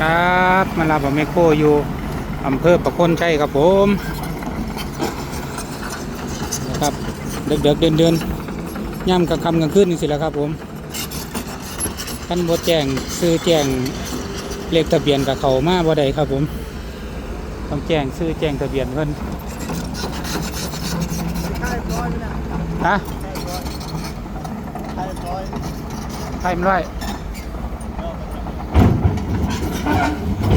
ครับมาลาบะเมโคอยู่อำเภอประคนชัยครับผมนะครับเด็กๆเดินเดินๆย่ำกลางค่ำกลางคืนนี่สิแหละครับผมท่านบดแจ้งซื้อแจ้งเลขทะเบียนกับเขามาบ่ได้ครับผม ต้องแจ้งซื้อแจ้งทะเบียนเพิ่นใช่ร้อนะฮะใช่ร้อยใช่มันร้อย Thank you.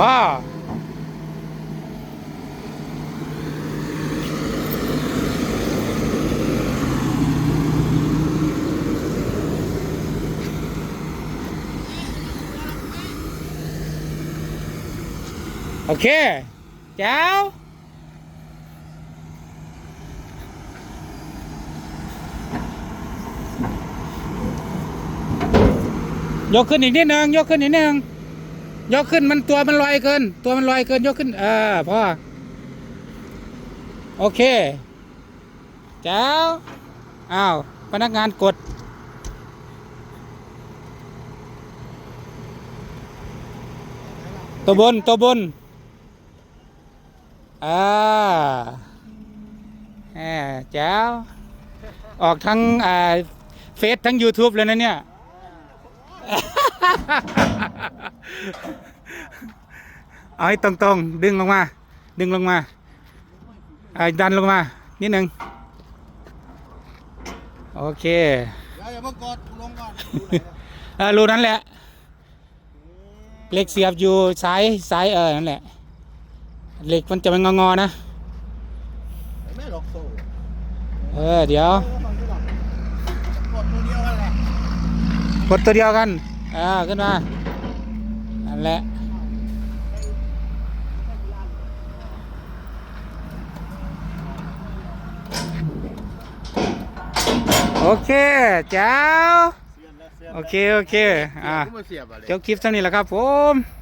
พ่อโอเคเจ้ายกขึ้นอีกนิดนึงยกขึ้นอีกนิดนึง ยกขึ้นมันตัวมันลอยเกิน ตัวมันลอยเกินยกขึ้น เออพ่อโอเคเจ้าอ้าวพนักงานกด ตัวบนตัวบนอ่าแหมเจ้าออกทั้งเฟซทั้ง YouTube เลยนะเนี่ย เอาให้ตรงๆ ดึงลงมา ดึงลงมาอ่าดันลงมา นิดหนึ่งโอเคเดี๋ยวอย่ามากดลงก่อนเออรูนั้นแหละเหล็กเสียบอยู่ซ้ายซ้ายเออนั่นแหละเหล็กมันจะเป็นงอๆนะไม่หลอกโซ่เออเดี๋ยวกดตัวเดียวกันแหละกดตัวเดียวกัน อ่าขึ้นมานั่นแหละโอเคเจ้าเสียนแล้วเสียนโอเค โอเค อ่ามาเสียบอะไรจบคลิปเท่านี้แหละครับผม